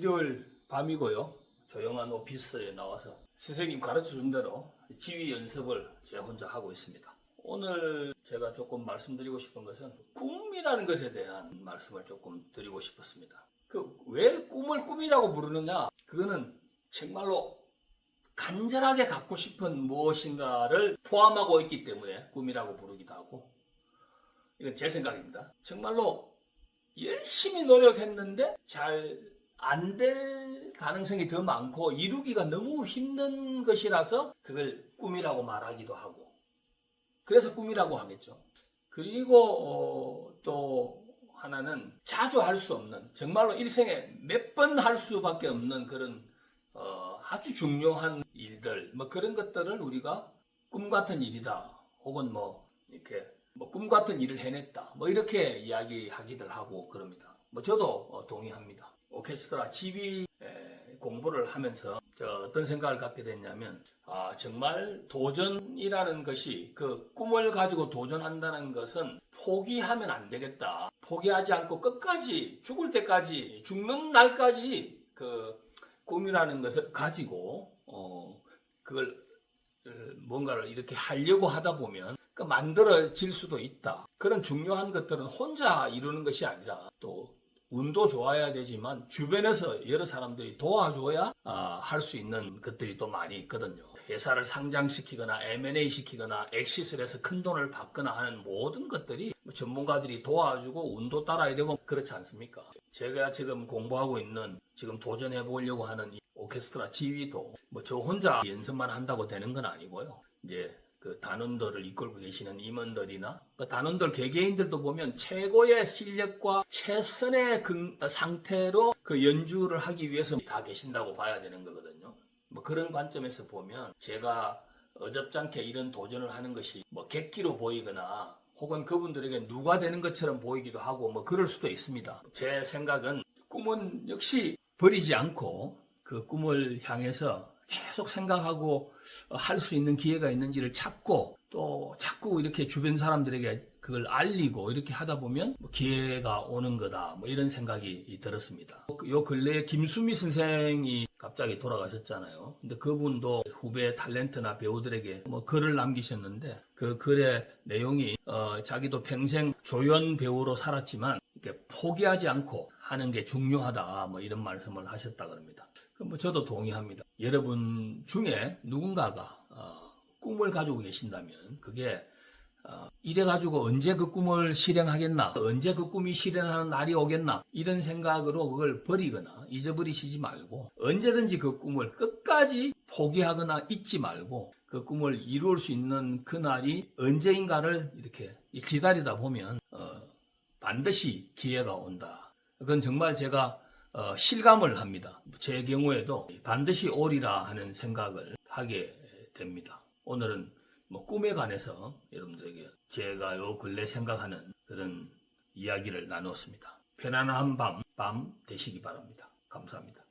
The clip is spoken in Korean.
일요일 밤이고요. 조용한 오피스에 나와서 선생님 가르쳐 준 대로 지휘 연습을 제 혼자 하고 있습니다. 오늘 제가 조금 말씀드리고 싶은 것은 꿈이라는 것에 대한 말씀을 조금 드리고 싶었습니다. 그 왜 꿈을 꿈이라고 부르느냐? 그거는 정말로 간절하게 갖고 싶은 무엇인가를 포함하고 있기 때문에 꿈이라고 부르기도 하고 이건 제 생각입니다. 정말로 열심히 노력했는데 잘 안 될 가능성이 더 많고 이루기가 너무 힘든 것이라서 그걸 꿈이라고 말하기도 하고 그래서 꿈이라고 하겠죠. 그리고 어, 또 하나는 자주 할 수 없는 정말로 일생에 몇 번 할 수밖에 없는 그런 어, 아주 중요한 일들 뭐 그런 것들을 우리가 꿈 같은 일이다 혹은 뭐 이렇게 뭐 꿈 같은 일을 해냈다 뭐 이렇게 이야기하기들 하고 그럽니다. 뭐 저도 어, 동의합니다. 오케스트라 지휘 에, 공부를 하면서 저 어떤 생각을 갖게 됐냐면 아 정말 도전이라는 것이 그 꿈을 가지고 도전한다는 것은 포기하면 안 되겠다. 포기하지 않고 끝까지 죽을 때까지 죽는 날까지 그 꿈이라는 것을 가지고 어 그걸 어, 뭔가를 이렇게 하려고 하다 보면 그 만들어질 수도 있다. 그런 중요한 것들은 혼자 이루는 것이 아니라 또 운도 좋아야 되지만 주변에서 여러 사람들이 도와줘야 아, 할 수 있는 것들이 또 많이 있거든요. 회사를 상장시키거나 M&A 시키거나 엑시스를 해서 큰 돈을 받거나 하는 모든 것들이 뭐 전문가들이 도와주고 운도 따라야 되고 그렇지 않습니까? 제가 지금 공부하고 있는 지금 도전해 보려고 하는 이 오케스트라 지휘도 뭐 저 혼자 연습만 한다고 되는 건 아니고요. 이제 그 단원들을 이끌고 계시는 임원들이나 그 단원들 개개인들도 보면 최고의 실력과 최선의 근- 상태로 그 연주를 하기 위해서 다 계신다고 봐야 되는 거거든요. 뭐 그런 관점에서 보면 제가 어접잖게 이런 도전을 하는 것이 뭐 객기로 보이거나 혹은 그분들에게 누가 되는 것처럼 보이기도 하고 뭐 그럴 수도 있습니다. 제 생각은 꿈은 역시 버리지 않고 그 꿈을 향해서 계속 생각하고 할 수 있는 기회가 있는지를 찾고 또 자꾸 이렇게 주변 사람들에게 그걸 알리고 이렇게 하다 보면 뭐 기회가 오는 거다 뭐 이런 생각이 들었습니다. 요 근래에 김수미 선생이 갑자기 돌아가셨잖아요. 근데 그분도 후배 탤런트나 배우들에게 뭐 글을 남기셨는데 그 글의 내용이 어, 자기도 평생 조연 배우로 살았지만 이렇게 포기하지 않고 하는 게 중요하다 뭐 이런 말씀을 하셨다 그럽니다. 그뭐 저도 동의합니다. 여러분 중에 누군가가 어, 꿈을 가지고 계신다면 그게 어, 이래 가지고 언제 그 꿈을 실행하겠나 언제 그 꿈이 실현하는 날이 오겠나 이런 생각으로 그걸 버리거나 잊어버리시지 말고 언제든지 그 꿈을 끝까지 포기하거나 잊지 말고 그 꿈을 이룰 수 있는 그 날이 언제인가를 이렇게 기다리다 보면 어, 반드시 기회가 온다. 그건 정말 제가 어, 실감을 합니다. 제 경우에도 반드시 오리라 하는 생각을 하게 됩니다. 오늘은 뭐 꿈에 관해서 여러분들에게 제가 요 근래 생각하는 그런 이야기를 나누었습니다. 편안한 밤, 밤 되시기 바랍니다. 감사합니다.